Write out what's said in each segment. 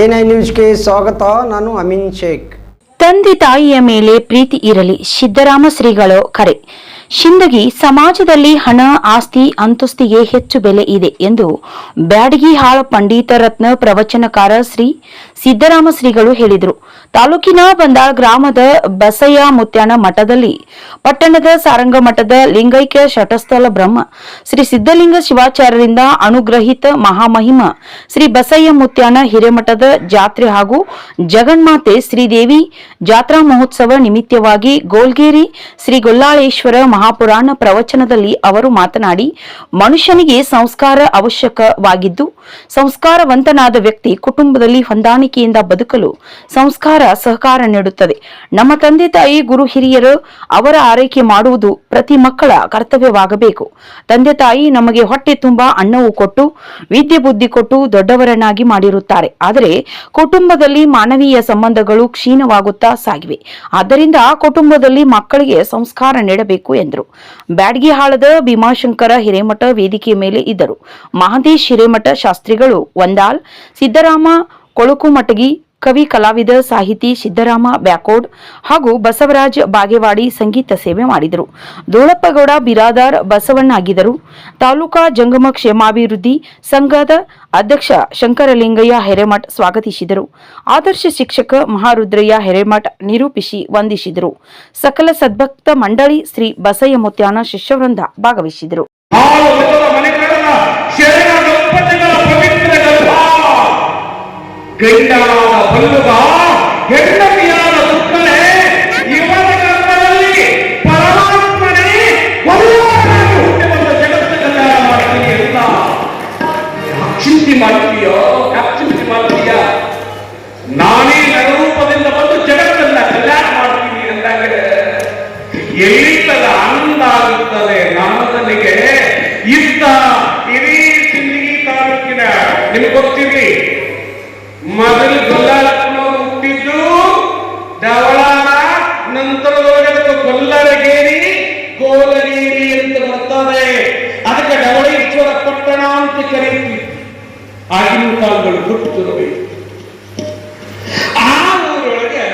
NI ನ್ಯೂಸ್ಗೆ ಸ್ವಾಗತ, ನಾನು ಅಮಿನ್ ಶೇಖ್. ತಂದೆ ತಾಯಿಯ ಮೇಲೆ ಪ್ರೀತಿ ಇರಲಿ, ಸಿದ್ದರಾಮ ಶ್ರೀಗಳು ಕರೆ. ಶಿಂದಗಿ, ಸಮಾಜದಲ್ಲಿ ಹಣ, ಆಸ್ತಿ, ಅಂತಸ್ತಿಗೆ ಹೆಚ್ಚು ಬೆಲೆ ಇದೆ ಎಂದು ಬ್ಯಾಡಗಿಹಾಳ ಪಂಡಿತ ರತ್ನ ಪ್ರವಚನಕಾರ ಶ್ರೀ ಸಿದ್ದರಾಮ ಶ್ರೀಗಳು ಹೇಳಿದರು. ತಾಲೂಕಿನ ಬಂದಾಳ್ ಗ್ರಾಮದ ಬಸಯ್ಯ ಮುತ್ಯಾನ ಮಠದಲ್ಲಿ, ಪಟ್ಟಣದ ಸಾರಂಗ ಮಠದ ಲಿಂಗೈಕ್ಯ ಶಟಸ್ಥಲ ಬ್ರಹ್ಮ, ಶ್ರೀ ಸಿದ್ದಲಿಂಗ ಶಿವಾಚಾರ್ಯರಿಂದ ಅನುಗ್ರಹಿತ ಮಹಾಮಹಿಮ, ಶ್ರೀ ಬಸಯ್ಯ ಮುತ್ಯಾನ ಹಿರೇಮಠದ ಜಾತ್ರೆ ಹಾಗೂ ಜಗನ್ಮಾತೆ ಶ್ರೀದೇವಿ ಜಾತ್ರಾ ಮಹೋತ್ಸವ ನಿಮಿತ್ತವಾಗಿ ಗೋಲ್ಗೇರಿ ಶ್ರೀ ಗೊಲ್ಲಾಳೇಶ್ವರ ಮಹಾಪುರಾಣ ಪ್ರವಚನದಲ್ಲಿ ಅವರು ಮಾತನಾಡಿ, ಮನುಷ್ಯನಿಗೆ ಸಂಸ್ಕಾರ ಅವಶ್ಯಕವಾಗಿದ್ದು, ಸಂಸ್ಕಾರವಂತನಾದ ವ್ಯಕ್ತಿ ಕುಟುಂಬದಲ್ಲಿ ಹೊಂದಾಣಿಕೆಯಿಂದ ಬದುಕಲು ಸಂಸ್ಕಾರ ಸಹಕಾರ ನೀಡುತ್ತದೆ. ನಮ್ಮ ತಂದೆ ತಾಯಿ, ಗುರು ಹಿರಿಯರು ಅವರ ಆರೈಕೆ ಮಾಡುವುದು ಪ್ರತಿ ಮಕ್ಕಳ ಕರ್ತವ್ಯವಾಗಬೇಕು. ತಂದೆ ತಾಯಿ ನಮಗೆ ಹೊಟ್ಟೆ ತುಂಬಾ ಅನ್ನವು ಕೊಟ್ಟು, ವಿದ್ಯೆ ಬುದ್ಧಿ ಕೊಟ್ಟು ದೊಡ್ಡವರನ್ನಾಗಿ ಮಾಡಿರುತ್ತಾರೆ. ಆದರೆ ಕುಟುಂಬದಲ್ಲಿ ಮಾನವೀಯ ಸಂಬಂಧಗಳು ಕ್ಷೀಣವಾಗುತ್ತಾ ಸಾಗಿವೆ. ಆದ್ದರಿಂದ ಕುಟುಂಬದಲ್ಲಿ ಮಕ್ಕಳಿಗೆ ಸಂಸ್ಕಾರ ನೀಡಬೇಕು ಎಂದರು. ಬ್ಯಾಡ್ಗಿಹಾಳದ ಭೀಮಾಶಂಕರ ಹಿರೇಮಠ ವೇದಿಕೆ ಮೇಲೆ ಇದ್ದರು. ಮಹದೇಶ್ ಹಿರೇಮಠ ಶಾಸ್ತ್ರಿಗಳು ಒಂದಾಲ್ ಸಿದ್ದರಾಮ ಕೊಳುಕುಮಟಗಿ ಕವಿ ಕಲಾವಿದ ಸಾಹಿತಿ ಸಿದ್ದರಾಮ ಬ್ಯಾಕೋಡ್ ಹಾಗೂ ಬಸವರಾಜ್ ಬಾಗೇವಾಡಿ ಸಂಗೀತ ಸೇವೆ ಮಾಡಿದರು. ದೋಳಪ್ಪಗೌಡ ಬಿರಾದಾರ್ ಬಸವಣ್ಣಾಗಿದ್ದರು. ತಾಲೂಕಾ ಜಂಗಮ ಕ್ಷೇಮಾಭಿವೃದ್ಧಿ ಸಂಘದ ಅಧ್ಯಕ್ಷ ಶಂಕರಲಿಂಗಯ್ಯ ಹೆರೆಮಠ್ ಸ್ವಾಗತಿಸಿದರು. ಆದರ್ಶ ಶಿಕ್ಷಕ ಮಹಾರುದ್ರಯ್ಯ ಹೆರೆಮಠ ನಿರೂಪಿಸಿ ವಂದಿಸಿದರು. ಸಕಲ ಸದ್ಭಕ್ತ ಮಂಡಳಿ ಶ್ರೀ ಬಸಯ್ಯ ಮುತ್ಯಾನ ಶಿಷ್ಯವೃಂದ ಭಾಗವಹಿಸಿದರು. ಗಂಡನಾದ ಬಲ್ಲುಗ ಹೆಂಡತಿಯಾದ ಸುತ್ತಲೇ ಇವನ ಗರ್ಭದಲ್ಲಿ ಪರಮಾತ್ಮನೇ ಒಳ್ಳೆಯದಾಗಿ ಹುಟ್ಟಿ ಬಂದ ಜಗತ್ತು ಕಲ್ಯಾಣ ಮಾಡ್ತೀನಿ ಅಂತ. ಚಿಂತೆ ಮಾಡ್ತೀಯೋ ಚಿಂತೆ ಮಾಡ್ತೀಯ? ನಾನೇ ನರರೂಪದಿಂದ ಬಂದು ಜಗತ್ತನ್ನ ಕಲ್ಯಾಣ ಮಾಡ್ತೀನಿ ಅಂದಾಗ ಎಲ್ಲಿಲ್ಲದ ಆನಂದ ಆಗುತ್ತದೆ ನಾನದನಿಗೆ ಇದ್ದ ಇಡೀ ಸಿಂದಗಿ ತಾಲೂಕಿನ, ನಿಮ್ಗೆ ಗೊತ್ತಿರಲಿ ಮೊದಲು ಗೊಲ್ಲಾಳಪ್ಪನವರು ಹುಟ್ಟಿದ್ದು ಡವಳಾನ ನಂತರದೊಳಗೆ ಅದಕ್ಕೆ ಗೊಲ್ಲರಗೇರಿ ಕೋಲಗೇರಿ ಅಂತ ಬರ್ತದೆ. ಅದಕ್ಕೆ ಡವಳೇಶ್ವರ ಪಟ್ಟಣ ಅಂತ ಕರೀತೀವಿ. ಆಗಿನ ಕಾಲಗಳು ಹುಟ್ಟುತ್ತಿರಬೇಕು ಆ ಊರೊಳಗೆ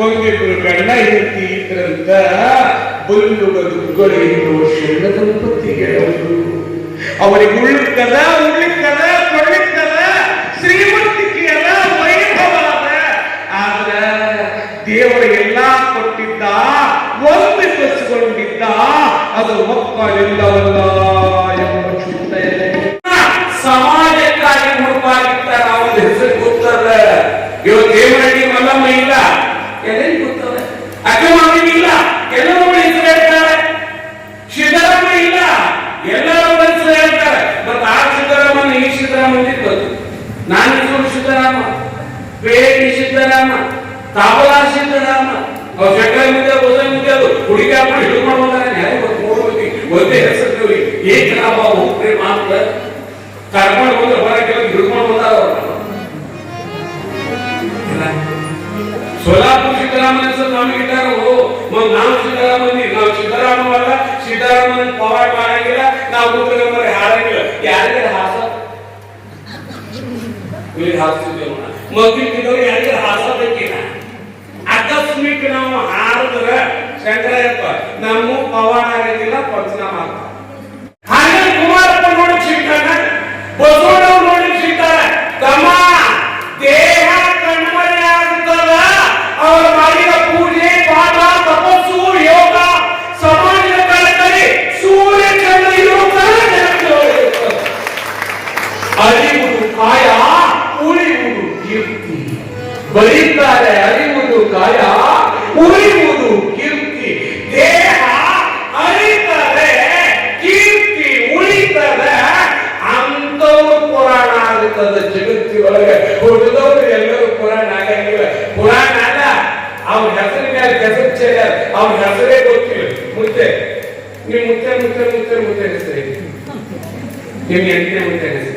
ಒಂದಿಬ್ರು ಗಂಡ ಹೆಂಡತಿ ಇದ್ರಂತ ಬುಲ್ಲುಗ ದುಗ್ಗಳೆಂದು ಶರಣ ದಂಪತಿಗಳವರು ಅವರಿಗೆ ಉಳ್ಳಿಕ್ಕದ ಉಳ್ಳಿಕ್ಕದ ಅದು ಒಪ್ಪಲಿಲ್ಲವಲ್ಲ ಎಂಬ ಚಿಂತೆ ಸಮಾಜಕ್ಕಾಗಿ ಮುಡುಪಾಗಿರ್ತಾರ ಅವನ ಹೆಸರು ಗೊತ್ತದ ಇವತ್ತು ದೇವರಡಿ ಮಲ್ಲಮ್ಮ ಇಲ್ಲ. ಎಲ್ಲ ಗೊತ್ತದ ಅಕ್ಕಮಾವಿಗೆ ಇಲ್ಲ. ಎಲ್ಲರೂ ಹೆಸರು ಹೇಳ್ತಾರೆ. ಸಿದ್ದರಾಮ ಇಲ್ಲ. ಎಲ್ಲರೂ ಹೆಸರು ಹೇಳ್ತಾರೆ. ಮತ್ತೆ ಆ ಸಿದ್ದರಾಮನ ಈ ಸಿದ್ದರಾಮನ ಗೊತ್ತು. ನಾನು ಹೆಸರು ಸಿದ್ದರಾಮ. ಬೇರೆ ಸಿದ್ದರಾಮ. ತಾಬಲಾ ಸಿದ್ದರಾಮ. ಅವ್ರು ಚಕ್ರ ಮುದ್ದೆ ಬೋಧ ಮುದ್ದೆ ಅದು ಹುಡುಗಿ ಹಾಕೊಂಡು होते असं कवी एक ना भाऊ प्रेम आपलं कारपण बोल बरा केलं हिरमण होता. सोलापूर सीतारामनाचं नाम घेणार हो. मग नाम सीतारामांनी नाव सीतारामाला सीतारामन पवार मारा गेला नाव कुत्रमध्ये हारा गेलं. यारे हासा मग ती तिथं यारे ಅರಿವುದು ಕಾಯ ಉಳಿಯುವುದು ಕೀರ್ತಿ ಬರೀತಾರೆ ಅರಿವುದು ಕಾಯ ಉಳಿಯುವುದು ಕೀರ್ತಿ ದೇಹ ಅರಿತದೆ ಕೀರ್ತಿ ಉಳಿತದೆ ಅಂತವರು ಪುರಾಣ ಆಗುತ್ತದೆ ಜಗತ್ತಿನೊಳಗೆ ಹುಡುಗದವರು ಎಲ್ಲರೂ ಪುರಾಣ ಆಗಂಗಿಲ್ಲ ಪುರಾಣ ಅಲ್ಲ ಅವ್ರ ಹೆಸರಿನ ಮೇಲೆ ಕೆಸರು ಚೆಲ್ಲ ಅವ್ರ ಹೆಸರೇ ಗೊತ್ತಿಲ್ಲ ಮುತ್ತೆ ನಿಮ್ ಮುತ್ತೆ ಮುತ್ತೆ ಮುತ್ತೆ ಮುತ್ತೆ ಹೆಸರು ನಿಮ್ ಎಂಟನೇ ಮುತ್ತೆ ಹೆಸರು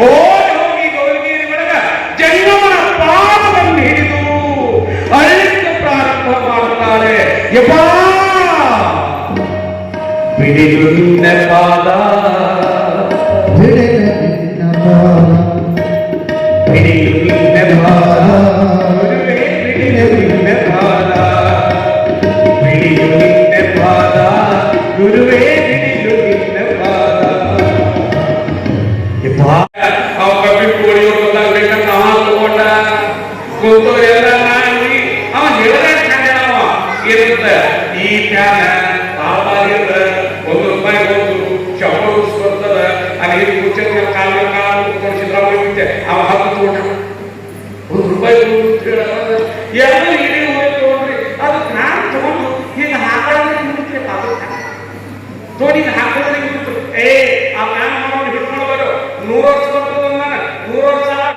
ಹೋಗಿ ಗೌರಿಗಿರಿ ಒಳಗ ಜಂಗಮನ ಪಾದವನ್ನು ಹಿಡಿದು ಅಳಿಲಿಕ್ಕೆ ಪ್ರಾರಂಭ ಮಾಡುತ್ತಾರೆ ಯಪ್ಪ ಬಿಡಿದು ನಿನ್ನ ಪಾದ ಇರುತ್ತ ಈ ಪ್ಯಾನ ಆವಾಗಿರ್ದ ಒಂದು ರೂಪಾಯಿ ಬಂದು ಶಂಬ ಉಳಿಸ್ಕೊಳ್ತದ ಅಲ್ಲಿ ಕುರ್ಚಿ ಕಾಲ ಕಾಲ ಕುತ್ಕೊಂಡು ಸಿದ್ದರಾಮಯ್ಯ ಬಿಟ್ಟೆ ಅವ ಹತ್ತು ತಗೊಂಡ ಒಂದು ರೂಪಾಯಿ ಎಲ್ಲ